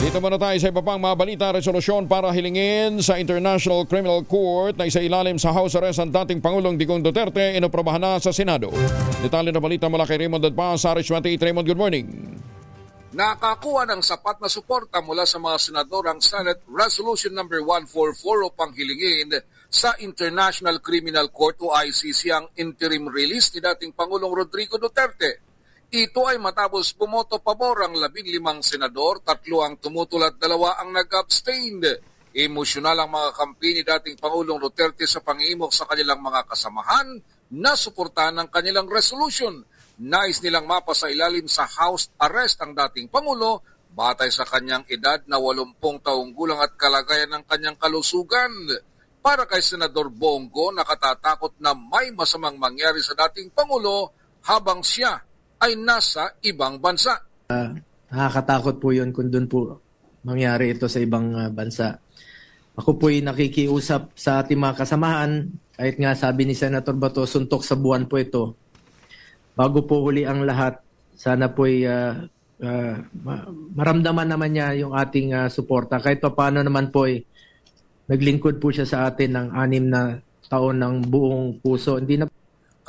Dito muna tayo sa iba pang mga balita, resolusyon para hilingin sa International Criminal Court na isa ilalim sa house arrest ang dating Pangulong Digong Duterte inoprobahan na sa Senado. Detalye na balita mula kay Raymond Dadpa sa RH28. Raymond, good morning. Nakakuha ng sapat na suporta mula sa mga senador ang Senate Resolution number 144 upang hilingin sa International Criminal Court o ICC ang interim release ni dating Pangulong Rodrigo Duterte. Ito ay matapos bumoto pabor ang labing limang senador, tatlo ang tumutol at dalawa ang nag-abstain. Emosyonal ang mga kampi ni dating Pangulong Duterte sa pangimok sa kanilang mga kasamahan na suportahan ng kanilang resolution. Nais nilang mapa sa ilalim sa house arrest ang dating Pangulo batay sa kanyang edad na 80 taong gulang at kalagayan ng kanyang kalusugan. Para kay Senador Bongo, nakatatakot na may masamang mangyari sa dating Pangulo habang siya ay nasa ibang bansa. Nakakatakot po yun kung doon po mangyari ito sa ibang ah, bansa. Ako po'y nakikiusap sa ating mga kasamahan, kahit nga sabi ni Senator Bato, suntok sa buwan po ito. Bago po huli ang lahat, sana po'y ah, ma- maramdaman naman niya yung ating ah, suporta. Kahit pa paano naman po'y naglingkod po siya sa atin ng anim na taon ng buong puso. Hindi na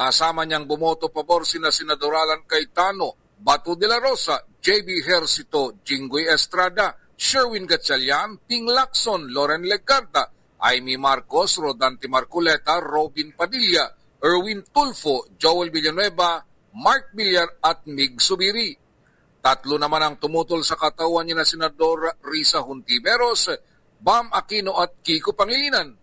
Kasama niyang bumoto pabor sina Senador Alan Cayetano, Bato de la Rosa, J.B. Hercito, Jinggoy Estrada, Sherwin Gatchalian, Ping Lacson, Loren Legarda, Amy Marcos, Rodante Marculeta, Robin Padilla, Erwin Tulfo, Joel Villanueva, Mark Villar at Mig Subiri. Tatlo naman ang tumutol sa katawan ni na Senador Risa Huntiveros, Bam Aquino at Kiko Pangilinan.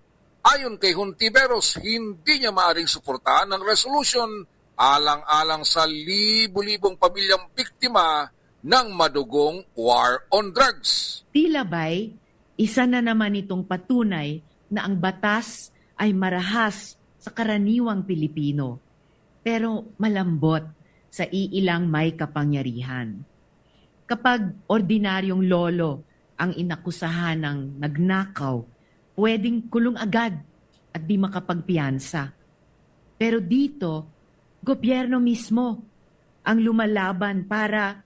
Ayon kay Huntiveros, hindi niya maaring suportahan ng resolution alang-alang sa libu-libong pamilyang biktima ng madugong war on drugs. Tila ba'y isa na naman itong patunay na ang batas ay marahas sa karaniwang Pilipino, pero malambot sa iilang may kapangyarihan. Kapag ordinaryong lolo ang inakusahan ng nagnakaw, pwedeng kulong agad at di makapagpiyansa. Pero dito, gobyerno mismo ang lumalaban para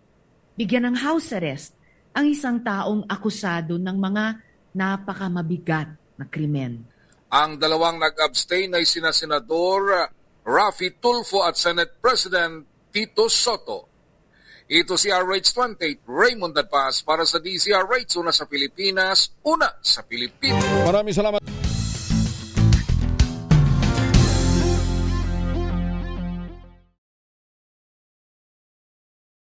bigyan ng house arrest ang isang taong akusado ng mga napakamabigat na krimen. Ang dalawang nag-abstain ay sina Senador Rafi Tulfo at Senate President Tito Soto. Ito si RH28, Raymond Dadpas para sa DCRH, una sa Pilipinas, una sa Pilipinas. Maraming salamat.